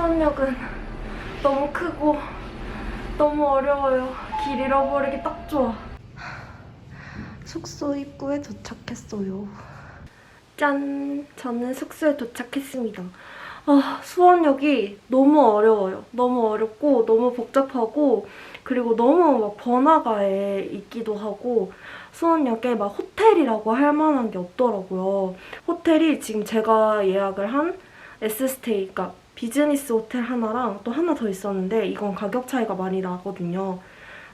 수원역은 너무 크고 너무 어려워요. 길 잃어버리기 딱 좋아. 숙소 입구에 도착했어요. 짠! 저는 숙소에 도착했습니다. 아, 수원역이 너무 어려워요. 너무 어렵고, 너무 복잡하고, 그리고 너무 막 번화가에 있기도 하고, 수원역에 막 호텔이라고 할 만한 게 없더라고요. 호텔이 지금 제가 예약을 한 S스테이, 그러니까 비즈니스 호텔 하나랑 또 하나 더 있었는데, 이건 가격 차이가 많이 나거든요.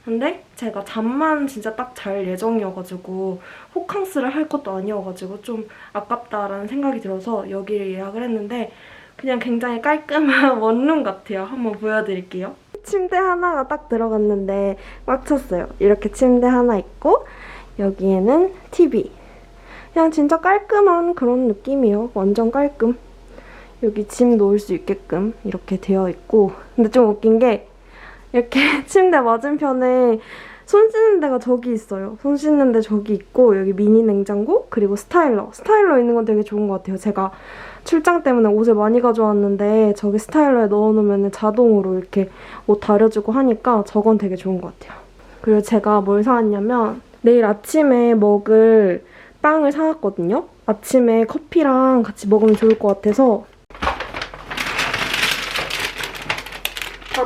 근데 제가 잠만 진짜 딱 잘 예정이어가지고 호캉스를 할 것도 아니어가지고 좀 아깝다라는 생각이 들어서 여기를 예약을 했는데 그냥 굉장히 깔끔한 원룸 같아요. 한번 보여드릴게요. 침대 하나가 딱 들어갔는데 꽉 찼어요. 이렇게 침대 하나 있고 여기에는 TV. 그냥 진짜 깔끔한 그런 느낌이에요. 완전 깔끔. 여기 짐 놓을 수 있게끔 이렇게 되어 있고 근데 좀 웃긴 게 이렇게 침대 맞은편에 손 씻는 데가 저기 있어요. 손 씻는 데 저기 있고 여기 미니 냉장고 그리고 스타일러. 스타일러 있는 건 되게 좋은 것 같아요. 제가 출장 때문에 옷을 많이 가져왔는데 저기 스타일러에 넣어놓으면 자동으로 이렇게 옷 다려주고 하니까 저건 되게 좋은 것 같아요. 그리고 제가 뭘 사왔냐면 내일 아침에 먹을 빵을 사왔거든요. 아침에 커피랑 같이 먹으면 좋을 것 같아서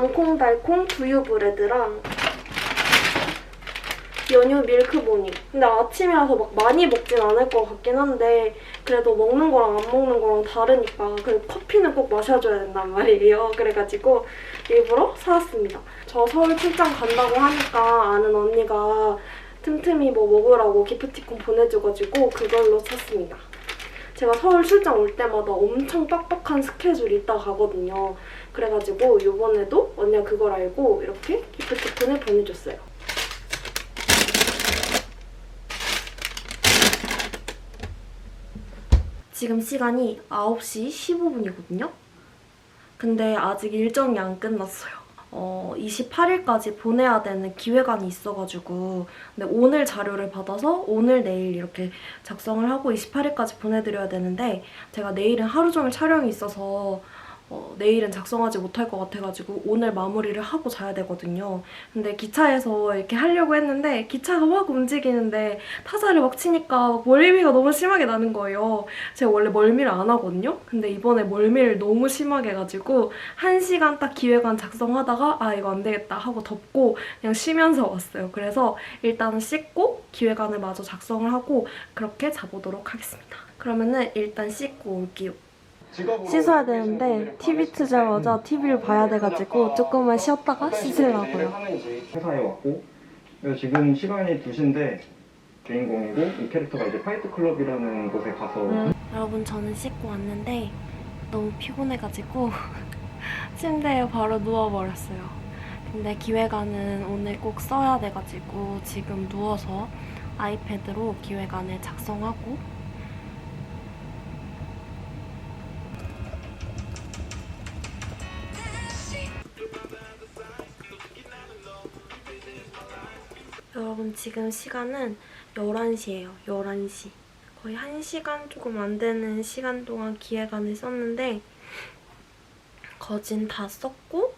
달콩달콩 두유 브레드랑 연유 밀크보니. 근데 아침이라서 막 많이 먹진 않을 것 같긴 한데 그래도 먹는 거랑 안 먹는 거랑 다르니까 그리고 커피는 꼭 마셔줘야 된단 말이에요. 그래가지고 일부러 사왔습니다. 저 서울 출장 간다고 하니까 아는 언니가 틈틈이 뭐 먹으라고 기프티콘 보내줘가지고 그걸로 샀습니다. 제가 서울 출장 올 때마다 엄청 빡빡한 스케줄이 있다 가거든요. 그래가지고 이번에도 언니가 그걸 알고 이렇게 기프티콘을 보내줬어요. 지금 시간이 9시 15분이거든요. 근데 아직 일정이 안 끝났어요. 어, 28일까지 보내야 되는 기획안이 있어가지고 근데 오늘 자료를 받아서 오늘 내일 이렇게 작성을 하고 28일까지 보내드려야 되는데 제가 내일은 하루 종일 촬영이 있어서 어, 내일은 작성하지 못할 것 같아가지고 오늘 마무리를 하고 자야 되거든요. 근데 기차에서 이렇게 하려고 했는데 기차가 막 움직이는데 타자를 막 치니까 멀미가 너무 심하게 나는 거예요. 제가 원래 멀미를 안 하거든요. 근데 이번에 멀미를 너무 심하게 해가지고 한 시간 딱 기획안 작성하다가 아 이거 안 되겠다 하고 덮고 그냥 쉬면서 왔어요. 그래서 일단 씻고 기획안을 마저 작성을 하고 그렇게 자보도록 하겠습니다. 그러면은 일단 씻고 올게요. 씻어야 되는데 TV 트자마자 TV를 봐야 돼가지고 조금만 쉬었다가 씻으려고요. 하는지 회사에 왔고 그래서 지금 시간이 2시인데 주인공이고 이 캐릭터가 이제 파이트 클럽이라는 곳에 가서 여러분 저는 씻고 왔는데 너무 피곤해가지고 침대에 바로 누워버렸어요. 근데 기획안은 오늘 꼭 써야 돼가지고 지금 누워서 아이패드로 기획안을 작성하고 여러분 지금 시간은 11시예요. 11시. 거의 1시간 조금 안 되는 시간 동안 기획안을 썼는데 거진 다 썼고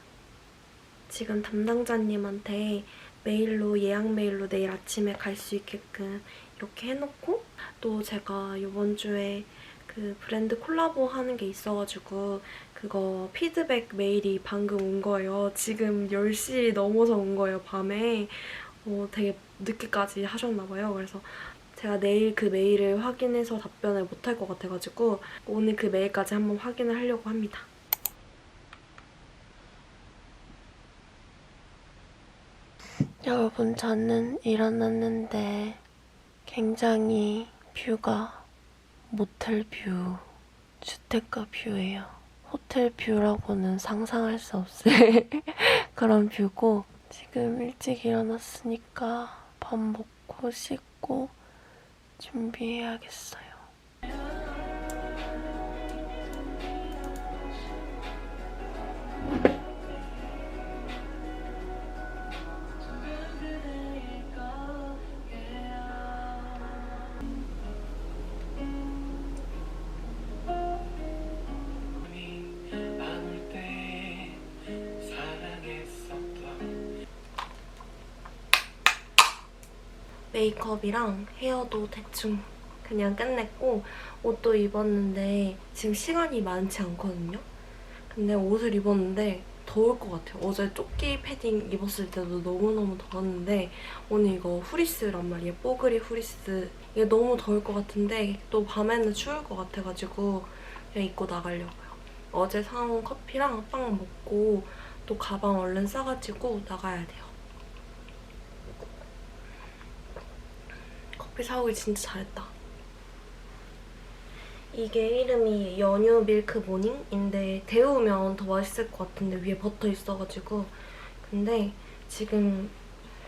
지금 담당자님한테 메일로 예약 메일로 내일 아침에 갈 수 있게끔 이렇게 해놓고 또 제가 이번 주에 그 브랜드 콜라보 하는 게 있어가지고 그거 피드백 메일이 방금 온 거예요. 지금 10시 넘어서 온 거예요, 밤에. 어, 되게 늦게까지 하셨나 봐요. 그래서 제가 내일 그 메일을 확인해서 답변을 못할 것 같아가지고 오늘 그 메일까지 한번 확인을 하려고 합니다. 여러분, 저는 일어났는데 굉장히 뷰가 모텔 뷰, 주택가 뷰예요. 호텔 뷰라고는 상상할 수 없을 그런 뷰고 지금 일찍 일어났으니까 밥 먹고 씻고 준비해야겠어요. 메이크업이랑 헤어도 대충 그냥 끝냈고 옷도 입었는데 지금 시간이 많지 않거든요. 근데 옷을 입었는데 더울 것 같아요. 어제 조끼 패딩 입었을 때도 너무너무 더웠는데 오늘 이거 후리스란 말이에요. 뽀글이 후리스. 이게 너무 더울 것 같은데 또 밤에는 추울 것 같아가지고 그냥 입고 나가려고요. 어제 사온 커피랑 빵 먹고 또 가방 얼른 싸가지고 나가야 돼요. 커피 사오길 진짜 잘했다. 이게 이름이 연유 밀크 모닝인데 데우면 더 맛있을 것 같은데 위에 버터 있어가지고. 근데 지금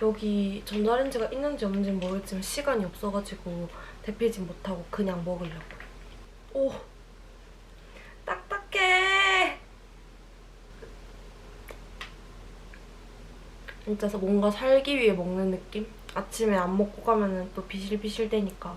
여기 전자레인지가 있는지 없는지 는 모르겠지만 시간이 없어가지고 데피지 못하고 그냥 먹으려고. 오 딱딱해 진짜 뭔가 살기 위해 먹는 느낌? 아침에 안 먹고 가면은 또 비실비실 되니까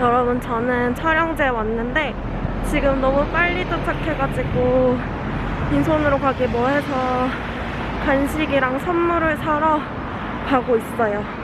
여러분 저는 촬영지에 왔는데 지금 너무 빨리 도착해가지고 빈손으로 가기 뭐해서 간식이랑 선물을 사러 가고 있어요.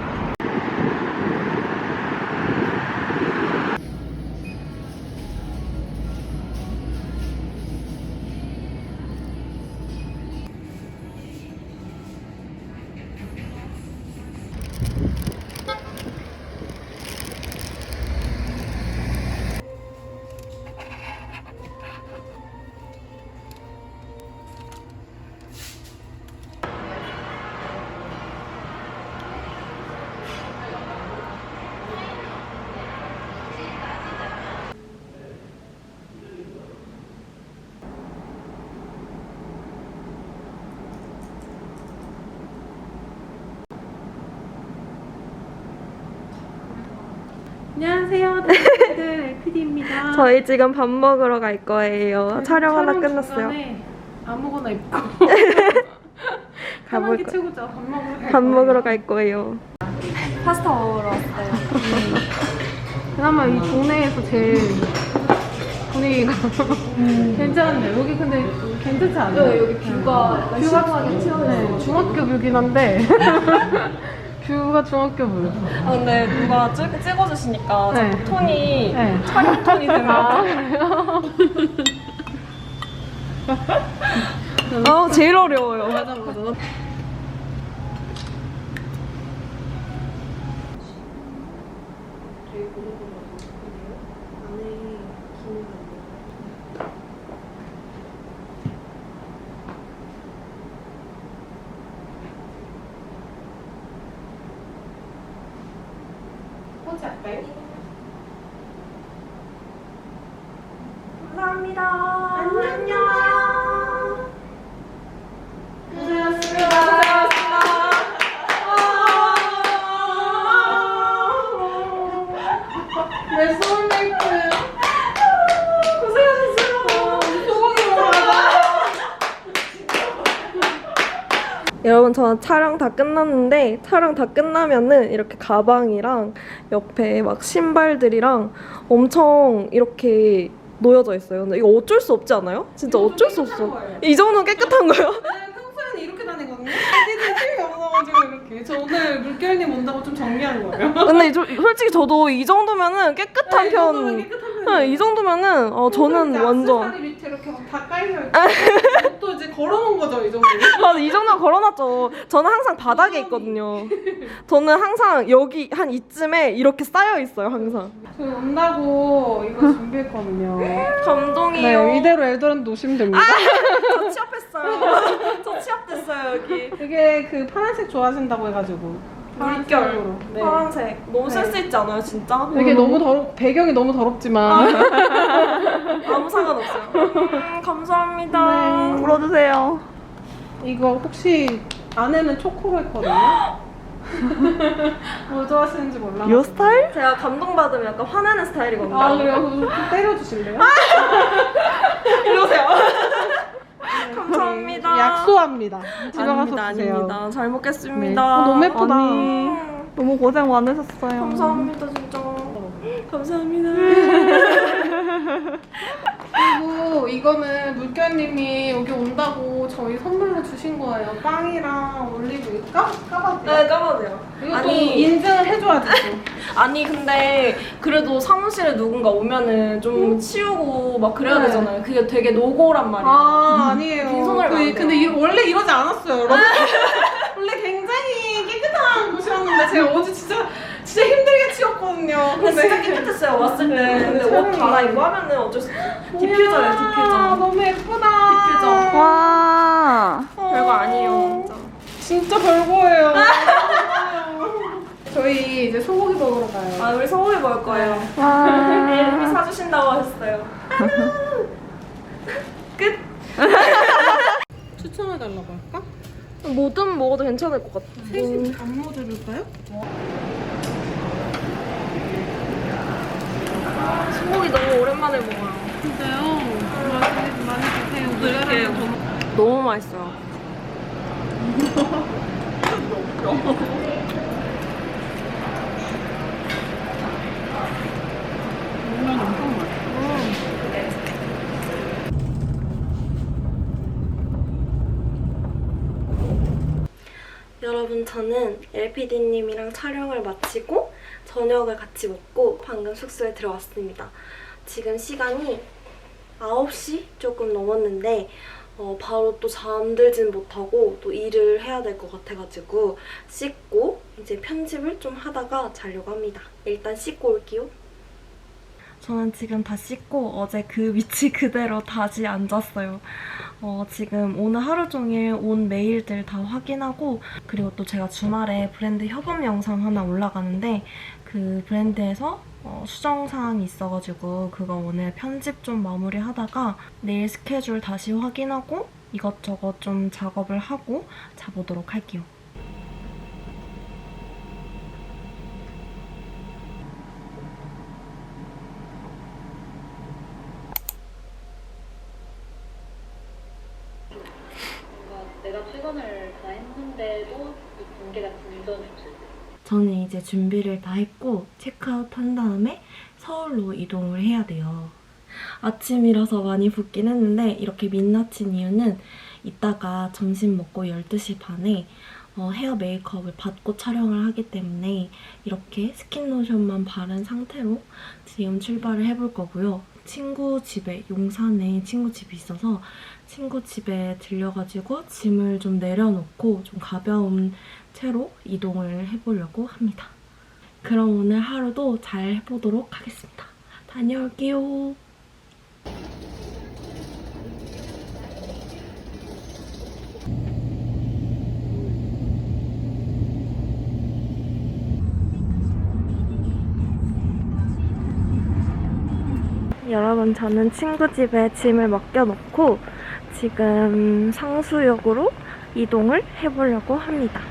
다들 LPD입니다. 저희 지금 밥 먹으러 갈 거예요. 촬영 하나 끝났어요. 아무거나 입고 가볼 거. 채우자. 밥 먹으러 갈 밥 거예요. 먹으러 갈 거예요. 파스타 먹으러 왔어요. 그나마 이 동네에서 제일 분위기가 괜찮은데 여기 근데 괜찮지 않아요? 네, 여기 뷰가 뷰가 네, 중학교 뷰긴 한데 뷰가 중학교 뷰. 아, 근데 누가 찍, 찍어주시니까 네. 자꾸 톤이 네. 촬영 톤이 거 아. 아, 제일 어려워요. 맞아. 포즈 할까요? 감사합니다. 안녕. 내 소울메이트. 고생하셨어요. 소고기 먹어라. 여러분 저 촬영 다 끝났는데 촬영 다 끝나면은 이렇게 가방이랑 옆에 막 신발들이랑 엄청 이렇게 놓여져 있어요. 근데 이거 어쩔 수 없지 않아요? 진짜 어쩔 수 없어. 이 정도는 깨끗한 거예요? 네, 평소에는 이렇게 다니거든요. 애들이 힘이 없어가지고 이렇게. 저 오늘 물결님 온다고 좀 정리한 거예요. 근데 이 정- 솔직히 저도 이 정도면은 깨끗한 네, 이 정도면 편. 깨끗한. 네, 이 정도면은 어, 저는 완전 악세사리 밑에 이렇게 막다 깔려 있고 또 이제 걸어놓은 거죠 이 정도. 아, 이 정도 걸어놨죠. 저는 항상 바닥에 있거든요. 저는 항상 여기 한 이쯤에 이렇게 쌓여 있어요, 항상. 저 온다고 이거 준비했거든요. 감동이요. 네, 이대로 엘도란도 오시면 됩니다. 저 취업했어요. 저 취업됐어요, 여기. 되게 그 파란색 좋아하신다고 해가지고. 물결. 파란색으로. 네. 파란색. 너무 네. 센스 있지 않아요, 진짜? 되게 너무 더럽 배경이 너무 더럽지만 아무 상관없어요. 음, 감사합니다. 네. 불어주세요. 이거 혹시 안에는 초코로 했거든요. 뭐 좋아하시는지 몰라. 이 스타일? 제가 감동받으면 약간 화내는 스타일이거든요. 아 그래요? 그럼 좀 때려주실래요? 이러세요. 감사합니다. 양보합니다. 집에 가서 아닙니다, 드세요. 아닙니다. 잘 먹겠습니다. 네. 어, 너무 예쁘다. 아니, 너무 고생 많으셨어요. 감사합니다, 진짜. 감사합니다. 그리고 이거는 물결님이 여기 온다고 저희 선물로 주신 거예요. 빵이랑 올리브 까 까봐도 돼요? 네, 까봐도요. 이것도 아니, 인증을 해줘야 되죠. 아니 근데 그래도 사무실에 누군가 오면은 좀 치우고 막 그래야 네. 되잖아요. 그게 되게 노고란 말이에요. 아 아니에요. 빈손으로 그, 근데. 이, 원래 이러지 않았어요, 여러분. 원래 굉장히 깨끗한 곳이었는데 제가 어제 진짜 진짜 힘들게 치웠거든요. 근데 진짜 깨끗했어요 왔을 때. 네, 근데 옷 촬영이. 갈아입고 하면은 어쩔 수 없어. 디퓨저예요 아, 디퓨저. 너무 예쁘다. 디퓨저. 와. 별거 아니에요 진짜. 진짜 별거예요. 저희 이제 소고기 먹으러 가요. 아 우리 서울에 먹을 거예요. 와. 이름이 사주신다고 하셨어요. 끝. 추천해달라고 할까? 뭐든 먹어도 괜찮을 것 같아. 셋이 안무 들을까요? 소고기 너무 오랜만에 먹어요. 진짜요? 많이, 많이 드세요. 드릴게요. 너무 맛있어요. 여러분 저는 LPD님이랑 촬영을 마치고 저녁을 같이 먹고 방금 숙소에 들어왔습니다. 지금 시간이 9시 조금 넘었는데 어, 바로 또 잠들진 못하고 또 일을 해야 될 것 같아가지고 씻고 이제 편집을 좀 하다가 자려고 합니다. 일단 씻고 올게요. 저는 지금 다 씻고 어제 그 위치 그대로 다시 앉았어요. 어, 지금 오늘 하루 종일 온 메일들 다 확인하고 그리고 또 제가 주말에 브랜드 협업 영상 하나 올라가는데 그 브랜드에서 어, 수정 사항이 있어가지고 그거 오늘 편집 좀 마무리하다가 내일 스케줄 다시 확인하고 이것저것 좀 작업을 하고 자보도록 할게요. 뭔가 내가 퇴근을 다 했는데도 이 관계가 진전했을 때 저는 이제 준비를 다 했고 체크아웃 한 다음에 서울로 이동을 해야 돼요. 아침이라서 많이 붓긴 했는데 이렇게 민낯인 이유는 이따가 점심 먹고 12시 반에 어, 헤어 메이크업을 받고 촬영을 하기 때문에 이렇게 스킨 로션만 바른 상태로 지금 출발을 해볼 거고요. 친구 집에 용산에 친구 집이 있어서 친구 집에 들려가지고 짐을 좀 내려놓고 좀 가벼운 채로 이동을 해보려고 합니다. 그럼 오늘 하루도 잘 해보도록 하겠습니다. 다녀올게요. 여러분, 저는 친구 집에 짐을 맡겨놓고 지금 상수역으로 이동을 해보려고 합니다.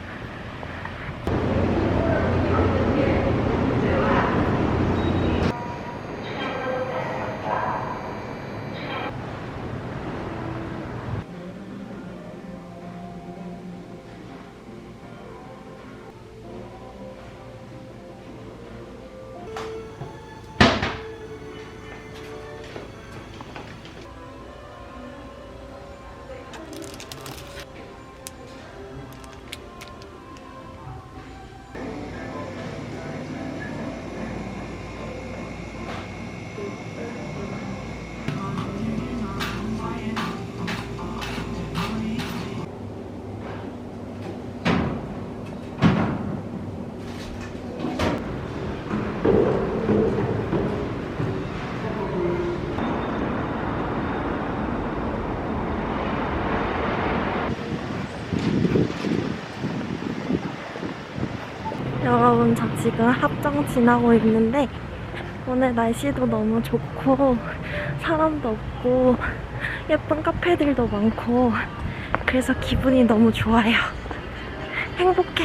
여러분, 저 지금 합정 지나고 있는데 오늘 날씨도 너무 좋고 사람도 없고 예쁜 카페들도 많고 그래서 기분이 너무 좋아요. 행복해.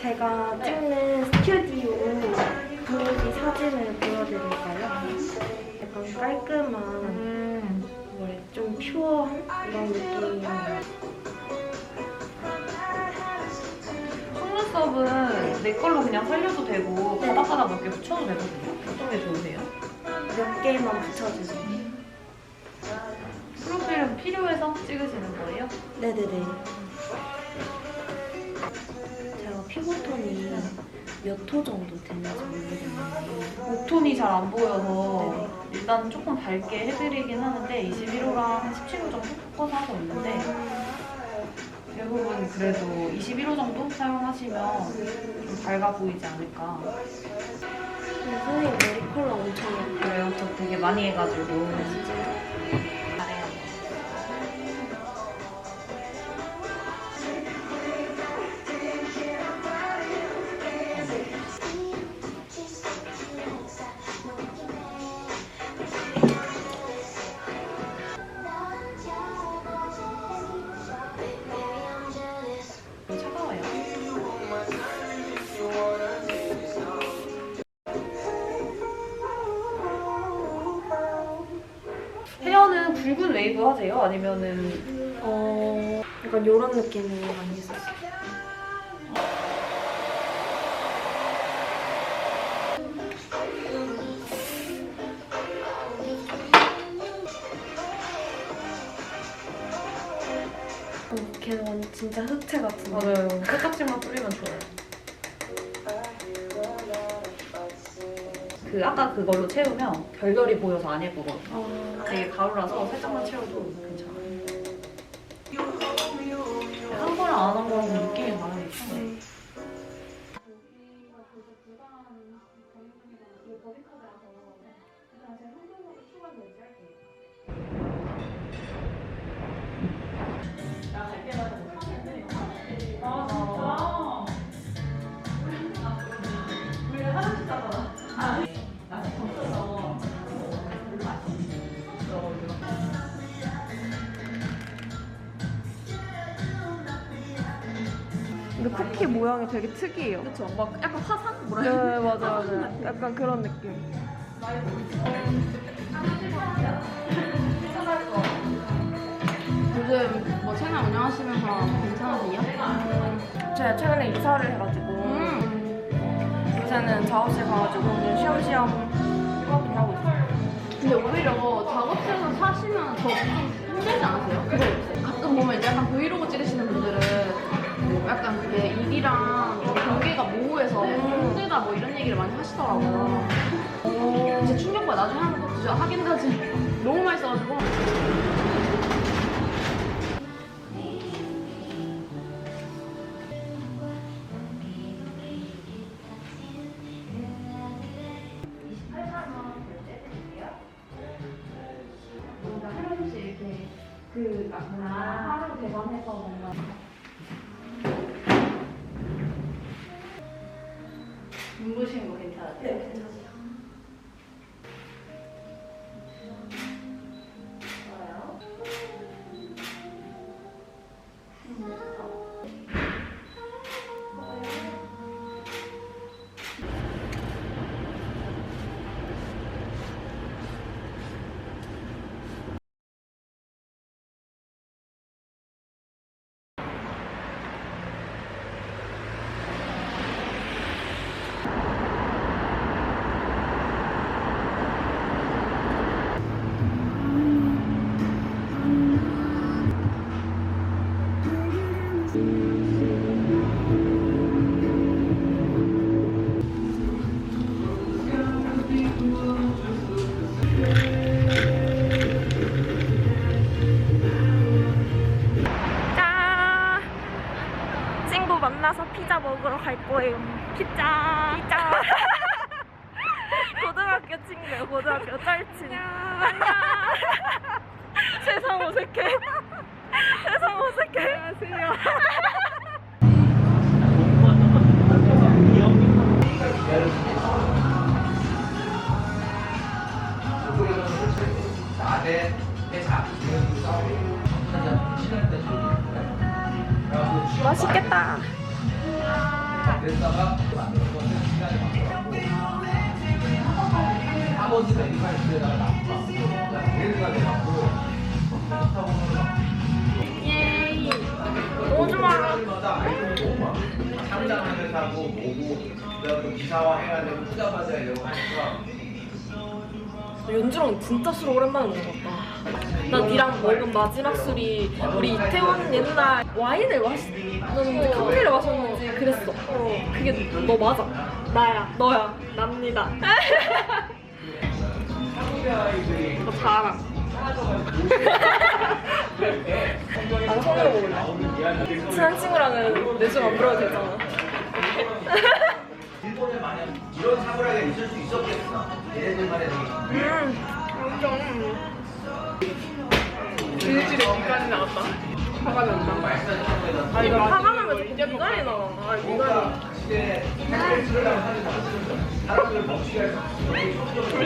제가 찍는 스튜디오 분위기 사진을 보여드릴까요? 약간 깔끔한, 음. 뭐 좀 퓨어한 이런 느낌. 내 걸로 그냥 살려도 되고 네. 바닥바닥 몇개 붙여도 되거든요. 어떤 게 좋으세요? 몇 개만 붙여주세요. 프로필은 필요해서 찍으시는 거예요? 네네네. 제가 피부톤이 몇 호 정도 되는지 모르겠는데 옥톤이 잘 안 보여서. 일단 조금 밝게 해드리긴 하는데 21호랑 한 17호 정도 섞어서 하고 있는데 대부분 그래도 21호 정도 사용하시면 좀 밝아 보이지 않을까. 선생님 머리 컬러 엄청 예뻐요. 그래요? 저 되게 많이 해가지고. 잘해 헤어는 붉은 웨이브 하세요? 아니면은 어, 약간 이런 느낌이 많이 있었어요. 어, 걔는 진짜 흑채 같은데. 맞아요. 살짝씩만 뿌리면 좋아요. 그 아까 그걸로 채우면 결결이 보여서 안 예쁘거든요. 어, 되게 가루라서 살짝만 채워도 괜찮아요. 한 거랑 안 한 거랑 느낌이 다르니까. 네. 근데 쿠키 모양이 되게 특이해요. 그렇죠. 막 약간 화산 뭐라 네, 맞아요. 맞아요. 약간 그런 느낌. 요즘 뭐 채널 운영하시면서 괜찮으세요? 제가 최근에 이사를 해가지고 요새는 작업실 가가지고 그냥 쉬엄쉬엄 일하고 있어요. 근데 오히려 작업실에서 사시면 더 힘들지 않으세요? 그거 가끔 보면 이제 약간 브이로그 찍으시는 약간 그게 일이랑 경계가 모호해서 힘들다 뭐 이런 얘기를 많이 하시더라고요. 진짜 충격받아. 나중에 하는 거 진짜 하긴 하지. 너무 많이 써가지고. 갈 거예요. 피자. 피자. 고등학교 친구예요. 고등학교 짤친. 안녕. 세상 어색해. 세상 어색해. 안녕하세요. 맛있겠다. 그랬다가 만드는 거는 시간이 막혀갖고 아버지 메디칼 시대에다가 나왔고 메디칼 돼갖고 연주랑 진짜 술 오랜만에 먹는 것 같다. 나 니랑 먹은 마지막 술이 우리 이태원 옛날 와인을 마셨는지 칵테일을 마셨는지 그랬어. 어, 그게 너 맞아. 나야. 너야. 납니다. 너 자랑. 난 손으로 먹을래. 친한 친구랑은 내술안 불어도 되잖아. 일본에 만약 이런 사고라가 있을 수 있었겠어. 얘네들만의 음, 나갔다. 화가 난다. 아, 이거 화가 나면 자꾸 미간이 나. 아, 미간이.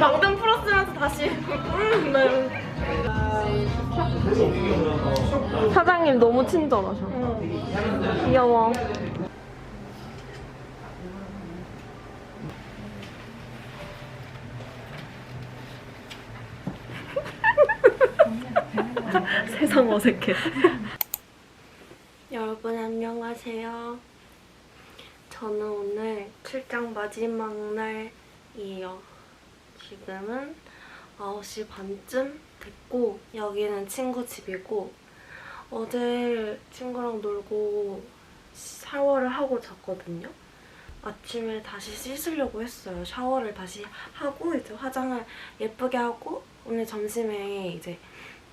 방금 풀었으면서 다시. 음, 네. 사장님 너무 친절하셔. 귀여워. 세상 어색해. 여러분 안녕하세요. 저는 오늘 출장 마지막 날이에요. 지금은 9시 반쯤 됐고 여기는 친구 집이고 어제 친구랑 놀고 샤워를 하고 잤거든요. 아침에 다시 씻으려고 했어요. 샤워를 다시 하고 이제 화장을 예쁘게 하고 오늘 점심에 이제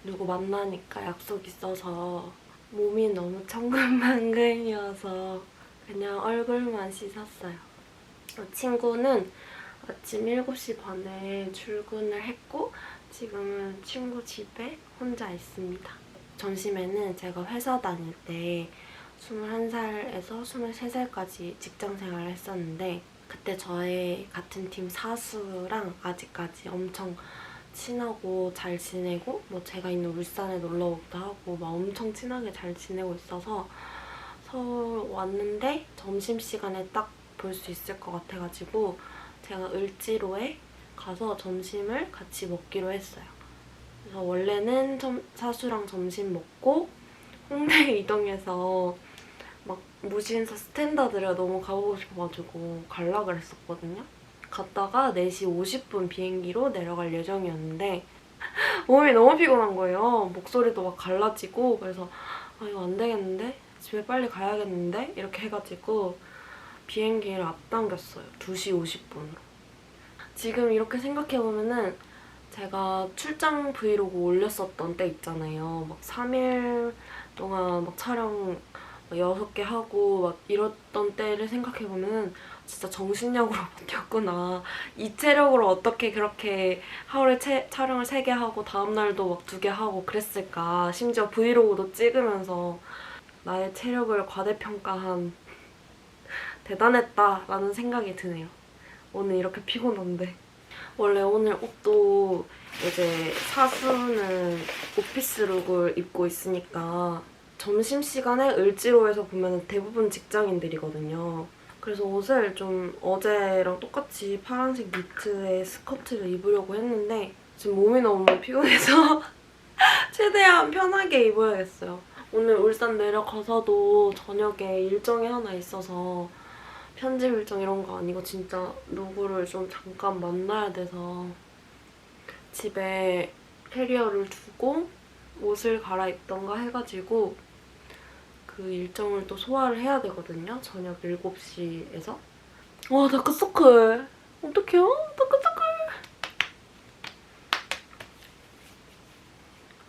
누구 만나니까 약속 있어서 몸이 너무 천근만근이어서 그냥 얼굴만 씻었어요. 어, 친구는 아침 7시 반에 출근을 했고 지금은 친구 집에 혼자 있습니다. 점심에는 제가 회사 다닐 때 21살에서 23살까지 직장 생활을 했었는데 그때 저의 같은 팀 사수랑 아직까지 엄청 친하고 잘 지내고 뭐 제가 있는 울산에 놀러 오기도 하고 막 엄청 친하게 잘 지내고 있어서 서울 왔는데 점심시간에 딱 볼 수 있을 것 같아가지고 제가 을지로에 가서 점심을 같이 먹기로 했어요. 그래서 원래는 점- 사수랑 점심 먹고 홍대 이동해서 막 무신사 스탠다드를 너무 가보고 싶어가지고 갈라 그랬었거든요. 갔다가 4시 50분 비행기로 내려갈 예정이었는데 몸이 너무 피곤한 거예요. 목소리도 막 갈라지고 그래서 아 이거 안 되겠는데? 집에 빨리 가야겠는데? 이렇게 해가지고 비행기를 앞당겼어요. 2시 50분으로. 지금 이렇게 생각해보면은 제가 출장 브이로그 올렸었던 때 있잖아요. 막 3일 동안 막 촬영 막 6개 하고 막 이랬던 때를 생각해보면은 진짜 정신력으로 버텼구나. 이 체력으로 어떻게 그렇게 하루에 채- 촬영을 3개 하고 다음날도 막 2개 하고 그랬을까. 심지어 브이로그도 찍으면서 나의 체력을 과대평가한 대단했다라는 생각이 드네요. 오늘 이렇게 피곤한데. 원래 오늘 옷도 이제 사수는 오피스 룩을 입고 있으니까 점심시간에 을지로에서 보면 대부분 직장인들이거든요. 그래서 옷을 좀 어제랑 똑같이 파란색 니트에 스커트를 입으려고 했는데 지금 몸이 너무 피곤해서 최대한 편하게 입어야겠어요. 오늘 울산 내려가서도 저녁에 일정이 하나 있어서 편집 일정 이런 거 아니고 진짜 누구를 좀 잠깐 만나야 돼서 집에 캐리어를 두고 옷을 갈아입던가 해가지고 그 일정을 또 소화를 해야 되거든요. 저녁 7시에서. 와, 다크서클. 어떡해요? 다크서클.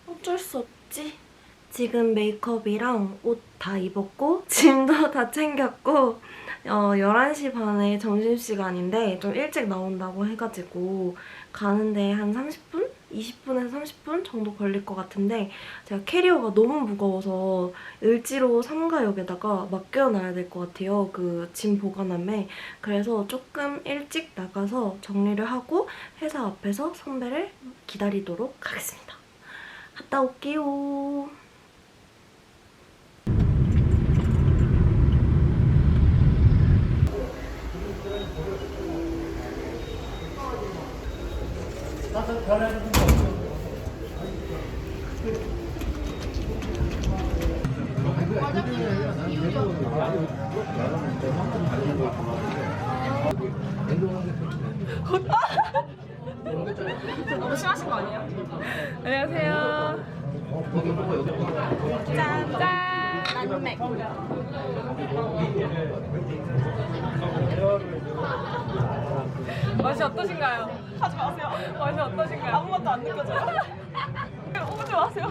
어쩔 수 없지. 지금 메이크업이랑 옷 다 입었고 짐도 다 챙겼고 어, 11시 반에 점심시간인데 좀 일찍 나온다고 해가지고 가는데 한 30분? 20분에서 30분 정도 걸릴 것 같은데 제가 캐리어가 너무 무거워서 을지로 삼가역에다가 맡겨놔야 될 것 같아요. 그 짐 보관함에. 그래서 조금 일찍 나가서 정리를 하고 회사 앞에서 선배를 기다리도록 하겠습니다. 갔다 올게요. 너무 심하신 거 아니에요? 안녕하세요. 짠, 짠. 난맥. 맛이 어떠신가요? 하지 마세요. 맛이 어떠신가요? 아무것도 안 느껴져요. 오지 마세요.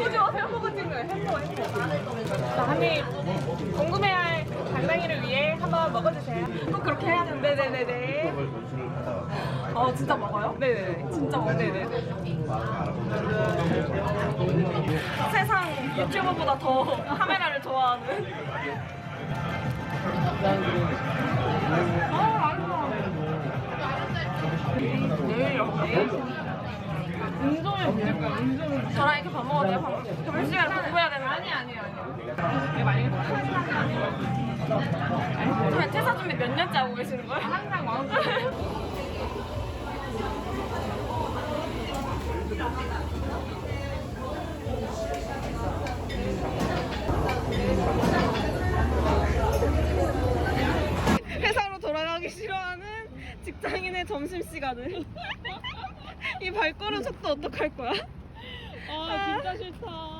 오지 마세요. 거예요. 햄버거, 햄버거. 자, 한입 궁금해할 강당이를 위해 한번 먹어주세요. 꼭 그렇게 해야 되는데. 네네네네. 어, 진짜 먹어요? 네네. 진짜 먹어요. 네네. 세상 유튜버보다 더 카메라를 좋아하는. 아, 맛있어. 없을 거야, 운동. 저랑 이렇게 밥 먹어도 돼요? 밥 점심 시간에 공부해야 되는 거 아니, 아니, 아니. 이게 만약에 그러면 퇴사 준비 몇 년째 하고 계시는 거예요? 항상 마음 회사로 돌아가기 싫어하는 직장인의 점심시간을 이 발걸음 속도 어떡할 거야? 아 진짜 싫다